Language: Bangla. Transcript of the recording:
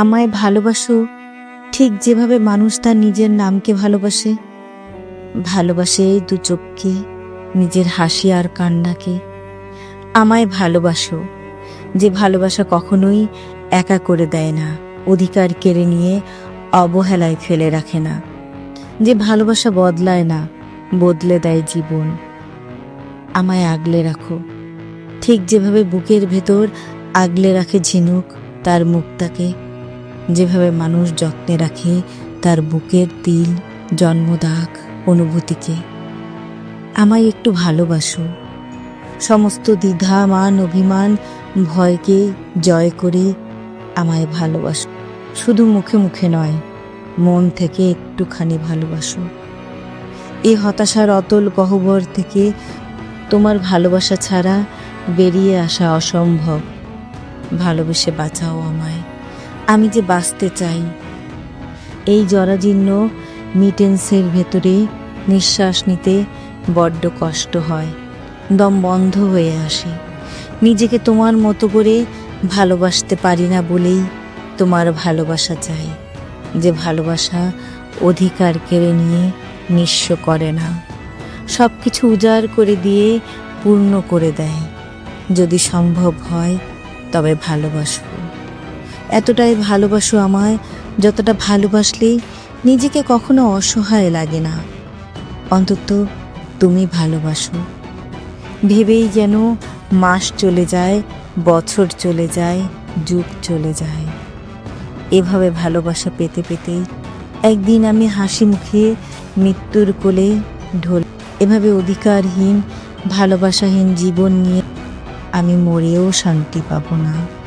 আমায় ভালোবাসো, ঠিক যেভাবে মানুষ তার নিজের নামকে ভালোবাসে। ভালোবাসে এই দু চোখকে, নিজের হাসি আর কান্নাকে। আমায় ভালোবাসো, যে ভালোবাসা কখনোই একা করে দেয় না, অধিকার কেড়ে নিয়ে অবহেলায় ফেলে রাখে না। যে ভালোবাসা বদলায় না, বদলে দেয় জীবন। আমায় আগলে রাখো, ঠিক যেভাবে বুকের ভেতর আগলে রাখে ঝিনুক তার মুক্তাকে যেভাবে মানুষ যত্নে রাখে তার বুকের তিল, জন্মদাগ, অনুভূতিকে। আমায় একটু ভালোবাসো। সমস্ত দ্বিধা, মান, অভিমান, ভয়কে জয় করে আমায় ভালোবাসো। শুধু মুখে মুখে নয়, মন থেকে একটুখানি ভালোবাসো। এই হতাশার অতল গহ্বর থেকে তোমার ভালোবাসা ছাড়া বেরিয়ে আসা অসম্ভব। ভালোবেসে বাঁচাও আমায়। আমি যে বাঁচতে চাই। এই জরাজীর্ণ মিটেন্সের ভেতরে নিঃশ্বাস নিতে বড্ড কষ্ট হয়। দম বন্ধ হয়ে আসে। নিজেকে তোমার মতো করে ভালোবাসতে পারি না বলেই তোমার ভালোবাসা চাই। যে ভালোবাসা অধিকার কেড়ে নিয়ে নিঃস্ব করে না। সব কিছু উজাড় করে দিয়ে পূর্ণ করে দেয়। যদি সম্ভব হয়, তবে ভালোবাসো। এতটাই ভালোবাসো আমায়, যতটা ভালোবাসলেই নিজেকে কখনো অসহায় লাগে না। অন্তত তুমি ভালোবাসো। ভেবেই যেন মাস চলে যায়, বছর চলে যায়, যুগ চলে যায়। এভাবে ভালোবাসা পেতে পেতে একদিন আমি হাসি মুখে মৃত্যুর কোলে ঢোল এভাবে অধিকারহীন, ভালোবাসাহীন জীবন নিয়ে আমি মরেও শান্তি পাব না।